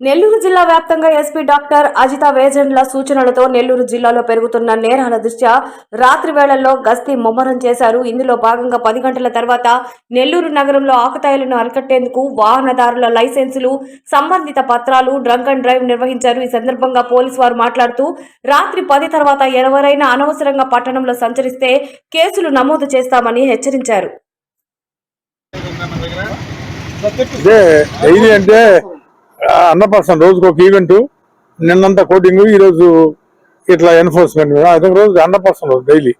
నెల్లూరు జిల్లా వ్యాప్తంగా SP doctor Ajitha Vejandla సూచనలతో నెల్లూరు జిల్లాలో పెరుగుతున్న నేరాల దృష్ట్యా రాత్రి వేళల్లో గస్తీ ముమ్మరం చేశారు. ఇందులో భాగంగా పది గంటల తర్వాత నెల్లూరు నగరంలో ఆకతాయిలను అరికట్టేందుకు వాహనదారుల లైసెన్సులు సంబంధిత పత్రాలు డ్రంక్ అండ్ డ్రైవ్ నిర్వహించారు. ఈ సందర్భంగా పోలీసు వారు మాట్లాడుతూ రాత్రి పది తర్వాత ఎవరైనా అనవసరంగా పట్టణంలో సంచరిస్తే కేసులు నమోదు చేస్తామని హెచ్చరించారు. అంటే పర్సెంట్ రోజుకి ఒక ఈవెంట్ నిన్నంతా కోటింగ్ ఈ రోజు ఇట్లా ఎన్ఫోర్స్మెంట్ అదే రోజు హండ్రెడ్ పర్సెంట్ డైలీ.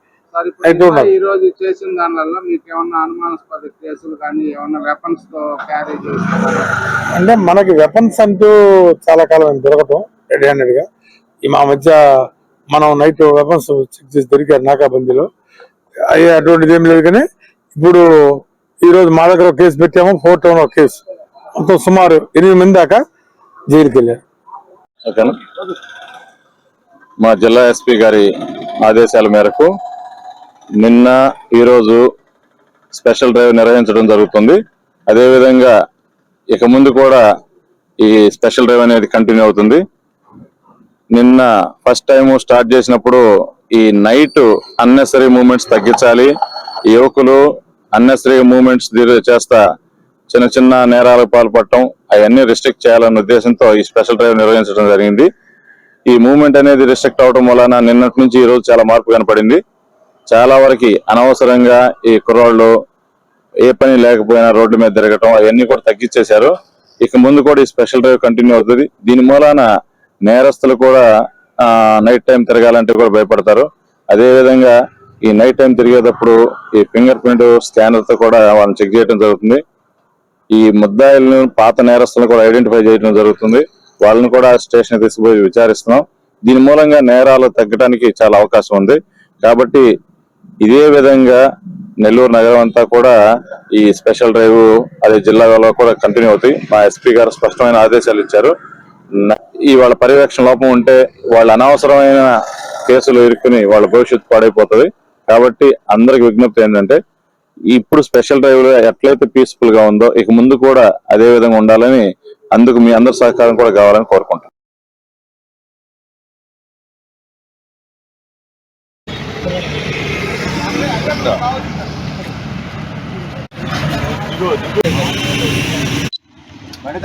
ఈ రోజు చేసిన మీకు ఏమన్నా అనుమానాస్పద కేసులు కానీ ఏమన్నా వెపన్స్తో క్యారీ అంటే మనకి వెపన్స్ అంటూ చాలా కాలం దొరకటం రెడీ హ్యాండెడ్గా ఈ మా మధ్య మనం నైట్ వెపన్స్ చెక్ చేసి దొరికారు నాకాబందీలో. అయ్యే అటువంటిది ఏం లేదు కానీ ఇప్పుడు ఈ రోజు మా దగ్గర ఒక కేసు పెట్టాము ఫోర్ టౌన్ ఒక కేసు మొత్తం సుమారు ఎనిమిది మంది దాకా జైలుకి ఓకేనా? మా జిల్లా ఎస్పీ గారి ఆదేశాల మేరకు నిన్న ఈరోజు స్పెషల్ డ్రైవ్ నిర్వహించడం జరుగుతుంది. అదేవిధంగా ఇక ముందు కూడా ఈ స్పెషల్ డ్రైవ్ అనేది కంటిన్యూ అవుతుంది. నిన్న ఫస్ట్ టైం స్టార్ట్ చేసినప్పుడు ఈ నైట్ అన్నెసరీ మూమెంట్స్ తగ్గించాలి. యువకులు అన్నెసరీ మూమెంట్స్ చేస్తా చిన్న చిన్న నేరాలకు పాల్పడటం అవన్నీ రిస్ట్రిక్ట్ చేయాలన్న ఉద్దేశంతో ఈ స్పెషల్ డ్రైవ్ నిర్వహించడం జరిగింది. ఈ మూవ్మెంట్ అనేది రిస్ట్రిక్ట్ అవడం వలన నిన్నటి నుంచి ఈ రోజు చాలా మార్పు కనపడింది. చాలా వరకు అనవసరంగా ఈ కుర్రాళ్ళు ఏ పని లేకపోయినా రోడ్డు మీద తిరగటం అవన్నీ కూడా తగ్గించేశారు. ఇక ముందు కూడా ఈ స్పెషల్ డ్రైవ్ కంటిన్యూ అవుతుంది. దీని మూలాన నేరస్తులు కూడా నైట్ టైం తిరగాలంటే కూడా భయపడతారు. అదేవిధంగా ఈ నైట్ టైం తిరిగేటప్పుడు ఈ ఫింగర్ ప్రింట్ స్కానర్తో కూడా వాళ్ళని చెక్ చేయడం జరుగుతుంది. ఈ ముద్దాయిలను పాత నేరస్తులను కూడా ఐడెంటిఫై చేయడం జరుగుతుంది. వాళ్ళని కూడా స్టేషన్ తీసుకుపోయి విచారిస్తున్నాం. దీని మూలంగా నేరాలు తగ్గడానికి చాలా అవకాశం ఉంది. కాబట్టి ఇదే విధంగా నెల్లూరు నగరం అంతా కూడా ఈ స్పెషల్ డ్రైవ్ అదే జిల్లాలో కూడా కంటిన్యూ అవుతాయి. మా ఎస్పీ గారు స్పష్టమైన ఆదేశాలు ఇచ్చారు. ఈ వాళ్ళ పర్యవేక్షణ లోపం ఉంటే వాళ్ళ అనవసరమైన కేసులు ఇరుక్కుని వాళ్ళ భవిష్యత్తు పాడైపోతుంది. కాబట్టి అందరికి విజ్ఞప్తి ఏంటంటే ఇప్పుడు స్పెషల్ డ్రైవ్లో ఎట్లయితే పీస్ఫుల్గా ఉందో ఇక ముందు కూడా అదే విధంగా ఉండాలని అందుకు మీ అందరి సహకారం కూడా కావాలని కోరుకుంటాం మరి